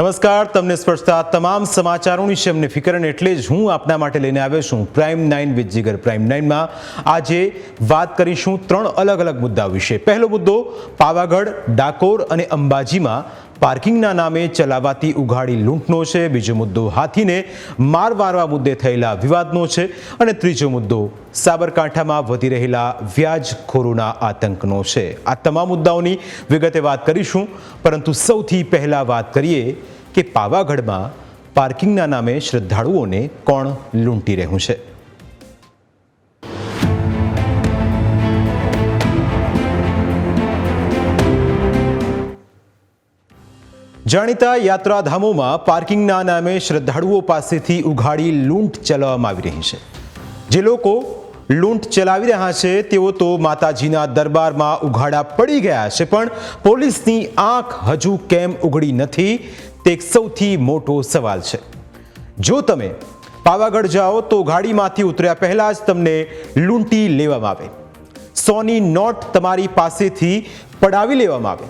નમસ્કાર, તમને સ્પર્શતા તમામ સમાચારોની છે. અમને ફિકર અને એટલે જ હું આપના માટે લઈને આવ્યો છું prime nine with Jigar prime નાઇનમાં આજે વાત કરીશું ત્રણ અલગ અલગ મુદ્દાઓ વિશે. પહેલો મુદ્દો, પાવાગઢ, ડાકોર અને અંબાજીમાં પાર્કિંગના નામે ચલાવાતી ઉઘાડી લૂંટનો છે. બીજો મુદ્દો હાથીને માર મારવા મુદ્દે થયેલા વિવાદનો છે અને ત્રીજો મુદ્દો સાબરકાંઠામાં વધી રહેલા વ્યાજખોરોના આતંકનો છે. આ તમામ મુદ્દાઓની વિગતે વાત કરીશું. પરંતુ સૌથી પહેલાં વાત કરીએ કે પાવાગઢમાં પાર્કિંગના નામે શ્રદ્ધાળુઓને કોણ લૂંટી રહ્યું છે? જાણીતા યાત્રાધામોમાં પાર્કિંગના નામે શ્રદ્ધાળુઓ પાસેથી ઉઘાડી લૂંટ ચલાવવામાં આવી રહી છે. જે લોકો લૂંટ ચલાવી રહ્યા છે, તેઓ તો માતાજીના દરબારમાં ઉઘાડા પડી ગયા છે, પણ પોલીસની આંખ હજુ કેમ ઉઘડી નથી, તે સૌથી મોટો સવાલ છે. જો તમે પાવાગઢ જાઓ, તો ગાડીમાંથી ઉતર્યા પહેલા જ તમને લૂંટી લેવામાં આવે. સોની નોટ તમારી પાસેથી પડાવી લેવામાં આવે.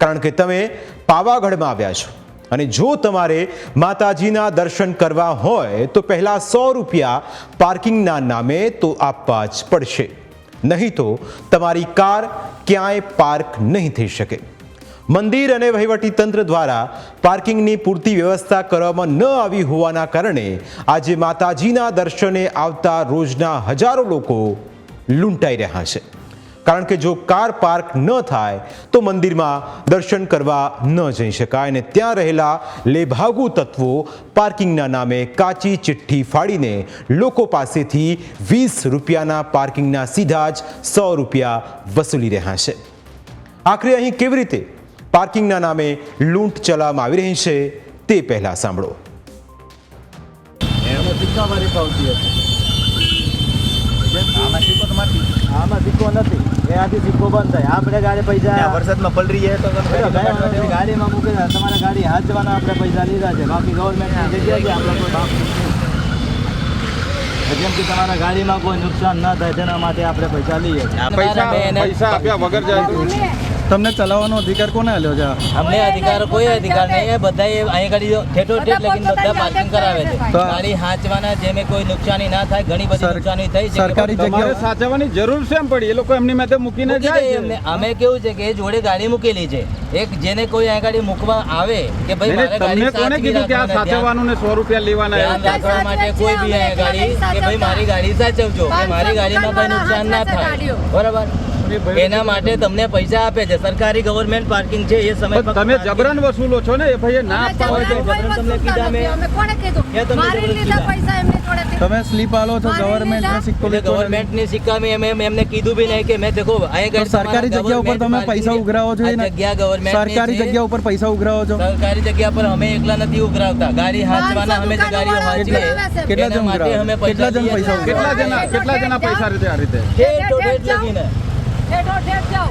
કારણ કે તમે પાવાગઢમાં આવ્યા છો. અને જો તમારે માતાજીના દર્શન કરવા હોય, તો પહેલાં સો રૂપિયા પાર્કિંગના નામે તો આપવા જ પડશે. નહીં તો તમારી કાર ક્યાંય પાર્ક નહીં થઈ શકે. મંદિર અને વહીવટી તંત્ર દ્વારા પાર્કિંગની પૂરતી વ્યવસ્થા કરવામાં ન આવી હોવાના કારણે આજે માતાજીના દર્શને આવતા રોજના હજારો લોકો લૂંટાઈ રહ્યા છે. કારણ કે જો કાર પાર્ક ન થાય, તો મંદિરમાં દર્શન કરવા ન જઈ શકાય. અને ત્યાં રહેલા લેભાગુ તત્વો પાર્કિંગના નામે કાચી ચિઠ્ઠી ફાડીને લોકો પાસેથી વીસ રૂપિયાના પાર્કિંગના સીધા જ સો રૂપિયા વસૂલી રહ્યા છે. આખરે અહીં કેવી રીતે પાર્કિંગના નામે લૂંટ ચલાવવામાં આવી રહી છે, તે પહેલા સાંભળો. એમાં સિક્કા મારી પાવતી હતી? આમાં સિક્કો તો મારતી આમાં સિક્કો નથી. એ આથી સિક્કો બંધ થાય. આપણે ગાડી પૈસા વરસાદમાં પલરી જાય તો ગાડીમાં મૂકે. તમારે ગાડી હાથ જવાના આપણે પૈસા લીધા છે. બાકી ગવર્મેન્ટની આપણે કોઈ બાપ જેમ કે તમારા ગાડીમાં કોઈ નુકસાન ના થાય તેના માટે આપણે પૈસા લઈએ પૈસા પૈસા આપ્યા વગર જાય તો તમને ચલાવવાનો અધિકાર કોને આલ્યો છે? અમને અધિકાર કોઈ અધિકાર નહીં. એ બધા અહીં ગાડી ઠેઠો ઠેઠ લગીને બધા પાર્કિંગ કરાવે છે. ગાડી હાંચવાના જેમે કોઈ નુકસાની ના થાય ઘણી બધી નુકસાની થઈ છે. સરકારી જગ્યાએ સાચવવાની જરૂર છે એમ પડી? એ લોકો એમની માથે મૂકીને મૂકી જાય છે. એમને. અમે કેવું છે કે એ જોડે ગાડી મૂકેલી છે. એક જેને કોઈ અહીં ગાડી મૂકવા આવે કે ભાઈ મારે ગાડી કોને કીધું કે આ સાચવવાનું ને 100 રૂપિયા લેવાના ધ્યાન રાખવા માટે કોઈ બી અહીં ગાડી કે ભાઈ મારી ગાડી સાચવજો. મારી ગાડીમાં કોઈ નુકસાન ના થાય. બરાબર? એના માટે તમને પૈસા આપે છે. સરકારી ગવર્મેન્ટ પાર્કિંગ છે એ સમય તમે જબરન વસૂલો છો ને એ ભાઈ ના આપવા હોય તો તમને કીધા મેં. કોને કીધું? મારી લીધા પૈસા એમની જોડેથી. તમે સ્લીપ આલો છો ગવર્મેન્ટ લીધા. સિક્કો લે લીધો ની ગવર્મેન્ટની સિક્કા મે એમ- એમ- એમને કીધું બી નહીં કે મેં દેખો આ તો સરકારી જગ્યા ઉપર તમે પૈસા ઉઘરાવો છો ને? જગ્યા ગવર્મેન્ટ સરકારી જગ્યા ઉપર પૈસા ઉઘરાવો છો. સરકારી જગ્યા પર અમે એકલા નથી ઉઘરાવતા. ગાડી હાચવાના અમે જે ગાડીઓ હાંચીએ. કેટલા જણ પૈસા કેટલા જણ પૈસા કેટલા જણા કેટલા જણા પૈસા રીતે આ રીતે ઠેઠ ઠેઠ લગીને.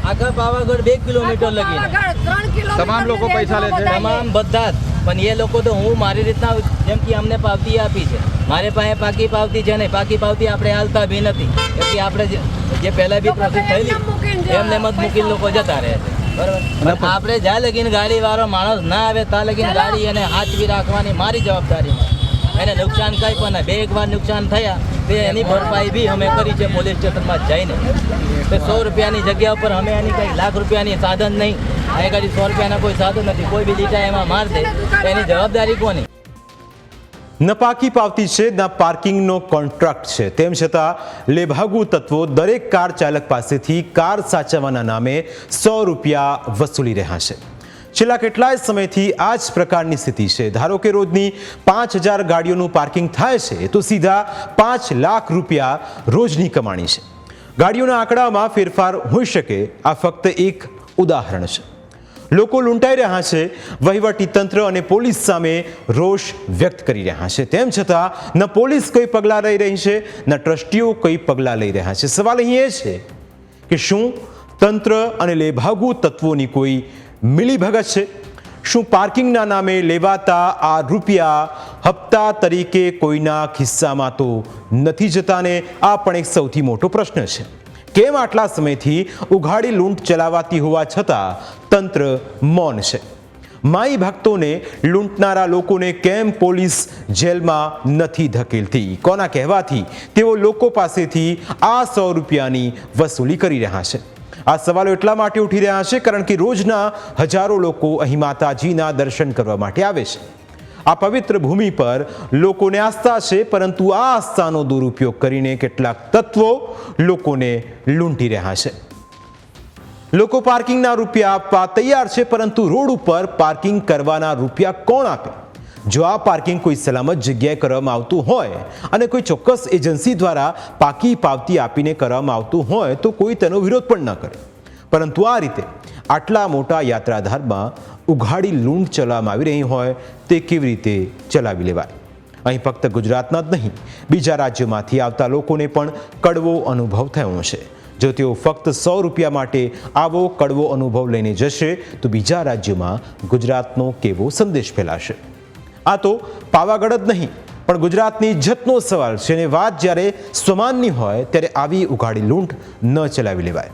આખા પાવાગઢ બે કિલોમીટર કિલોમીટર તમામ લોકો પૈસા લે છે? તમામ બધા જ. પણ એ લોકો તો હું મારી રીતના જેમ કે અમને પાવતી આપી છે. મારે પાસે પાકી પાવતી છે નહીં. પાકી પાવતી આપણે હાલતા બી નથી. કેમ કે આપણે જે- પહેલાં બી પ્રોસેસ થયેલી એમને મત મૂકી લોકો જતા રહે છે. બરાબર? આપણે જ્યાં લગીને ગાડી વાળો માણસ ના આવે ત્યાં લગીને ગાડી એને હાચવી રાખવાની મારી જવાબદારી એને નુકસાન થાય પણ બે એક વાર નુકસાન થયા તે એની ભરપાઈ બી અમે કરી છે પોલીસ સ્ટેશનમાં જઈને. તો સો રૂપિયાની જગ્યા ઉપર અમે એની કંઈ લાખ રૂપિયાની સાધન નહીં. અહીં ગાડી સો રૂપિયાના કોઈ સાધન નથી. કોઈ બી લીટા એમાં માર દે એની જવાબદારી કોની? ન પાકી પાવતી છે, ન પાર્કિંગનો કોન્ટ્રાક્ટ છે. તેમ છતાં, લેભાગુ તત્વો દરેક કાર ચાલક પાસેથી કાર સાચવવાના નામે સો રૂપિયા વસૂલી રહ્યા છે. છેલ્લા કેટલાય સમયથી આ જ પ્રકારની સ્થિતિ છે. ધારો કે રોજની પાંચ હજાર ગાડીઓનું પાર્કિંગ થાય છે, તો સીધા પાંચ લાખ રૂપિયા રોજની કમાણી છે. ગાડીઓના આંકડામાં ફેરફાર હોઈ શકે, આ ફક્ત એક ઉદાહરણ છે. લોકો લૂંટાઈ રહ્યા છે, વહીવટી તંત્ર અને પોલીસ સામે રોષ વ્યક્ત કરી રહ્યા છે. તેમ છતાં, ન પોલીસ કોઈ પગલાં લઈ રહી છે, ન ટ્રસ્ટીઓ કોઈ પગલાં લઈ રહ્યા છે. સવાલ અહીં એ છે કે શું તંત્ર અને લેભાગુ તત્વોની કોઈ મિલીભગત છે. શું પાર્કિંગના નામે લેવાતા આ રૂપિયા હપ્તા તરીકે કોઈના ખિસ્સામાં તો નથી જતા ને આ પણ એક સૌથી મોટો પ્રશ્ન છે. કેમ આટલા સમયથી ઉઘાડી લૂંટ ચલાવાતી હોવા છતાં તંત્ર મૌન છે? માઈ ભક્તોને લૂંટનારા લોકોને કેમ પોલીસ જેલમાં નથી ધકેલતી? કોના કહેવાથી? તેઓ લોકો પાસેથી આ સો રૂપિયાની વસૂલી કરી રહ્યા છે. આ સવાલો એટલા માટે ઉઠી રહ્યા છે કારણ કે રોજના હજારો લોકો અહીં માતાજીના દર્શન કરવા માટે આવે છે. આ પવિત્ર ભૂમિ પર લોકોને આસ્થા છે, પરંતુ આ આસ્થાનો દુરુપયોગ કરીને કેટલાક તત્વો લોકોને લૂંટી રહ્યા છે. લોકો પાર્કિંગના રૂપિયા આપવા તૈયાર છે, પરંતુ રોડ ઉપર પાર્કિંગ કરવાના રૂપિયા કોણ આપે? જો આ પાર્કિંગ કોઈ સલામત જગ્યાએ કરવામાં આવતું હોય અને કોઈ ચોક્કસ એજન્સી દ્વારા પાકી પાવતી આપીને કરવામાં આવતું હોય તો કોઈ તેનો વિરોધ પણ ન કરે. પરંતુ આ રીતે આટલા મોટા યાત્રાધારમાં ઉઘાડી લૂંટ ચલાવવામાં આવી રહી હોય તે કેવી રીતે ચલાવી લેવાય? અહીં ફક્ત ગુજરાતના જ નહીં, બીજા રાજ્યોમાંથી આવતા લોકોને પણ કડવો અનુભવ થયો છે જો તેઓ ફક્ત સો રૂપિયા માટે આવો કડવો અનુભવ લઈને જશે, તો બીજા રાજ્યોમાં ગુજરાતનો કેવો સંદેશ ફેલાશે? આ તો પાવાગઢ જ નહીં, પણ ગુજરાતની ઇજ્જતનો સવાલ છે. અને વાત જ્યારે સ્વમાનની હોય, ત્યારે આવી ઉઘાડી લૂંટ ન ચલાવી લેવાય.